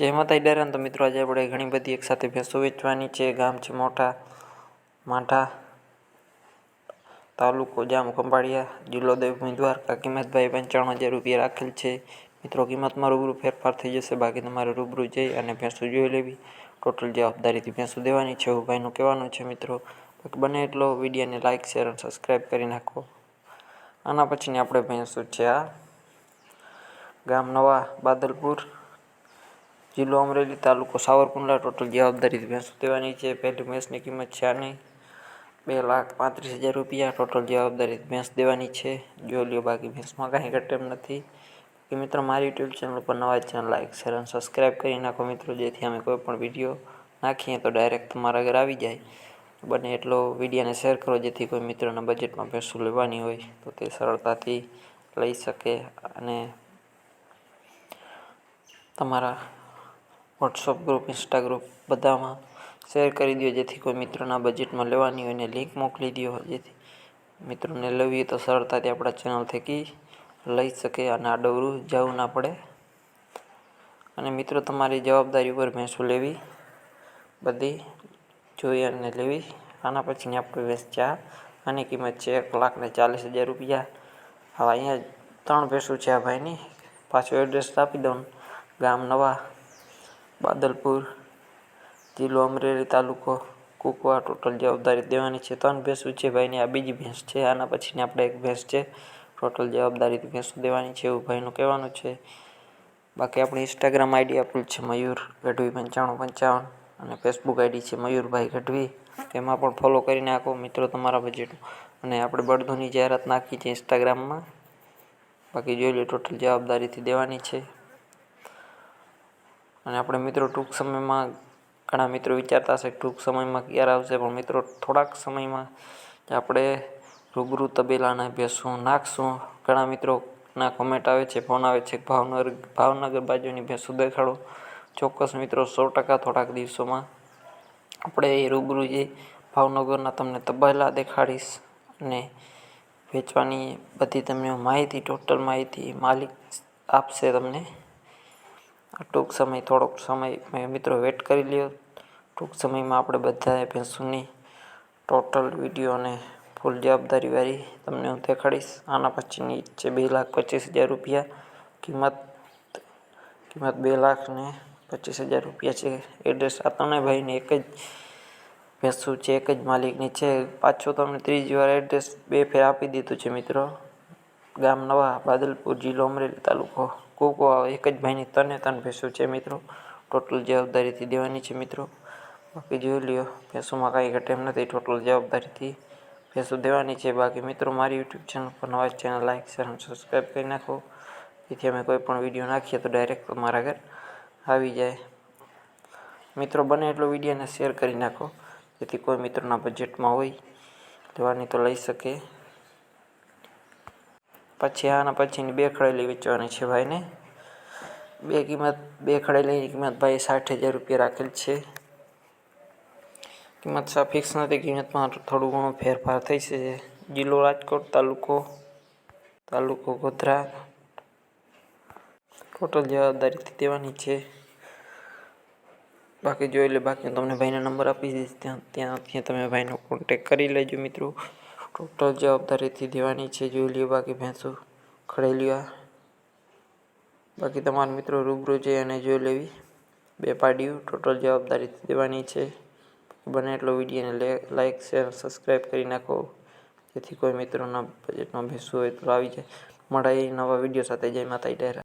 જય માતાજી ડેરાન તો મિત્રો આજે આપણે ઘણી બધી એક સાથે ભેંસો વેચવાની છે. ગામ છે મોટા માઠા તાલુકો જામ ખંભાળિયા, જિલ્લો દેવભૂમિ દ્વારકા. કિંમતભાઈ પંચાણું હજાર રૂપિયા રાખેલ છે. મિત્રો કિંમતમાં રૂબરૂ ફેરફાર થઈ જશે. બાકી તમારે રૂબરૂ જઈ અને ભેંસો જોઈ લેવી. ટોટલ જવાબદારીથી ભેંસો દેવાની છે. એવું ભાઈનું કહેવાનું છે, મિત્રો બને એટલો. વિડીયોને લાઇક શેર અને સબસ્ક્રાઈબ કરી નાખો. આના પછીની આપણે ભેંસો છે આ ગામ નવા, બાદલપુર. જિલ્લો અમરેલી તાલુકો સાવરકુંડલા ટોટલ જવાબદારી ભેંસો દેવાની છે. પહેલી ભેંસની કિંમત છે આની બે લાખ પાંત્રીસ હજાર રૂપિયા. ટોટલ જવાબદારી ભેંસ દેવાની છે. જો લ્યો બાકી ભેંસમાં કાંઈ ઘટે એમ નથી. કે મિત્રો, મારી યુટ્યુબ ચેનલ પર નવા ચેનલ, લાઈક, શેર અને સબસ્ક્રાઈબ કરી નાખો મિત્રો, જેથી અમે કોઈ પણ વીડિયો નાખીએ તો ડાયરેક્ટ તમારા ઘરે આવી જાય. બને એટલો વિડીયોને શેર કરો જેથી કોઈ મિત્રોના બજેટમાં ભેંસો લેવાની હોય તો તે સરળતાથી લઈ શકે અને તમારા વોટ્સઅપ ગ્રુપ, ઇન્સ્ટા ગ્રુપ બધામાં શેર કરી દો જેથી કોઈ મિત્રોના બજેટમાં લેવાની હોય ને લિંક મોકલી દો જેથી મિત્રોને લેવી તો સરળતાથી આપણા ચેનલ થકી લઈ શકે અને આડવરું જવું ના પડે. અને મિત્રો, તમારી જવાબદારી ઉપર ભેંસો લેવી? બધી જોઈ અને લેવી. આના પછીની આપણે ભેંસ ચા. આની કિંમત છે એક લાખ ને ચાલીસ હજાર રૂપિયા. હવે અહીંયા ત્રણ ભેંસો છે આ ભાઈની. પાછું એડ્રેસ આપી દઉં ગામ નવા. બાદલપુર જિલ્લો અમરેલી તાલુકો કુકવા ટોટલ જવાબદારી દેવાની છે ત્રણ ભેંસ છે ભાઈની આ બીજી ભેંસ છે. આના પછીની આપણે એક ભેંસ છે, ટોટલ જવાબદારીથી ભેંસો દેવાની છે એવું ભાઈનું કહેવાનું છે. બાકી આપણી ઇન્સ્ટાગ્રામ આઈડી આપેલ છે મયુર ગઢવી પંચાણું પંચાવન અને ફેસબુક આઈડી છે મયુરભાઈ ગઢવી. તેમાં પણ ફોલો કરી નાખો મિત્રો તમારા બજેટ અને આપણે બળદોની જાહેરાત નાખી છે ઇન્સ્ટાગ્રામમાં બાકી જોઈ લો ટોટલ જવાબદારીથી દેવાની છે. અને આપણે મિત્રો ટૂંક સમયમાં ઘણા મિત્રો વિચારતા હશે ટૂંક સમયમાં ક્યારે આવશે, પણ મિત્રો થોડાક સમયમાં આપણે રૂબરૂ તબેલાને ભેંસું નાખશું. ઘણા મિત્રોના કોમેન્ટ આવે છે ફોન આવે છે ભાવનગર ભાવનગર બાજુની ભેંસું દેખાડો. ચોક્કસ મિત્રો સો ટકા થોડાક દિવસોમાં આપણે એ રૂબરૂ જે ભાવનગરના તમને તબેલા દેખાડીશ અને વેચવાની બધી તમને માહિતી ટોટલ માહિતી માલિક આપશે તમને. ટૂંક સમય, થોડોક સમય મેં મિત્રો વેટ કરી લ્યો. ટૂંક સમયમાં આપણે બધાએ ભેંસોની ટોટલ વીડિયો અને ફૂલ જવાબદારીવાળી તમને હું દેખાડીશ. આના પછીની છે બે લાખ પચીસ હજાર રૂપિયા કિંમત કિંમત બે લાખ ને પચીસ હજાર રૂપિયા છે. એડ્રેસ આ ત્રણેય ભાઈને એક જ ભેંસું છે, એક જ માલિકની છે. પાછું તમને ત્રીજી વાર એડ્રેસ બે ફેર આપી દીધું છે મિત્રો. ગામ નવા, બાદલપુર જિલ્લો, અમરેલી તાલુકો. કુકો એક જ ભાઈની તને તન ભેંસો છે મિત્રો. ટોટલ જવાબદારીથી દેવાની છે મિત્રો. બાકી જોઈ લ્યો, ભેંસોમાં કાંઈ ઘટે એમ નથી. ટોટલ જવાબદારીથી ભેંસો દેવાની છે. બાકી મિત્રો, મારી યુટ્યુબ ચેનલ પર નવા ચેનલ લાઈક શેર અને સબસ્ક્રાઈબ કરી નાખો. જેથી અમે કોઈ પણ વીડિયો નાખીએ તો ડાયરેક્ટ તમારા ઘર આવી જાય. મિત્રો, બને એટલો વિડીયોને શેર કરી નાખો. જેથી કોઈ મિત્રોના બજેટમાં હોય, લેવાની તો લઈ શકે. પછી આના પછીની બે ખડેલી વેચવાની છે ભાઈને. બે કિંમત બે ખડેલીની કિંમત ભાઈ સાઠ હજાર રૂપિયા રાખેલ છે. કિંમત સા ફિક્સ નથી, કિંમતમાં થોડું ઘણું ફેરફાર થઈ છે. જિલ્લો રાજકોટ, તાલુકો તાલુકો ગોધરા. ટોટલ જવાબદારીથી દેવાની છે. બાકી જોઈ લે, બાકી તમને ભાઈનો નંબર આપી દઈશ. ત્યાં ત્યાં ત્યાં તમે ભાઈનો કોન્ટેક કરી લેજો મિત્રો. ટોટલ જવાબદારીથી દેવાની છે, જોઈ લ્યો બાકી ભેંસો ખડેલિયા બાકી તમારા મિત્રો રૂબરૂ જઈ અને જોઈ લેવી. બે પાડીઓ ટોટલ જવાબદારીથી દેવાની છે. બને એટલો વિડીયોને લાઇક શેર, સબસ્ક્રાઈબ કરી નાખો. જેથી કોઈ મિત્રોના બજેટમાં ભેંસું હોય તો આવી જાય. મળાય નવા વીડિયો સાથે જય માતા ડેરા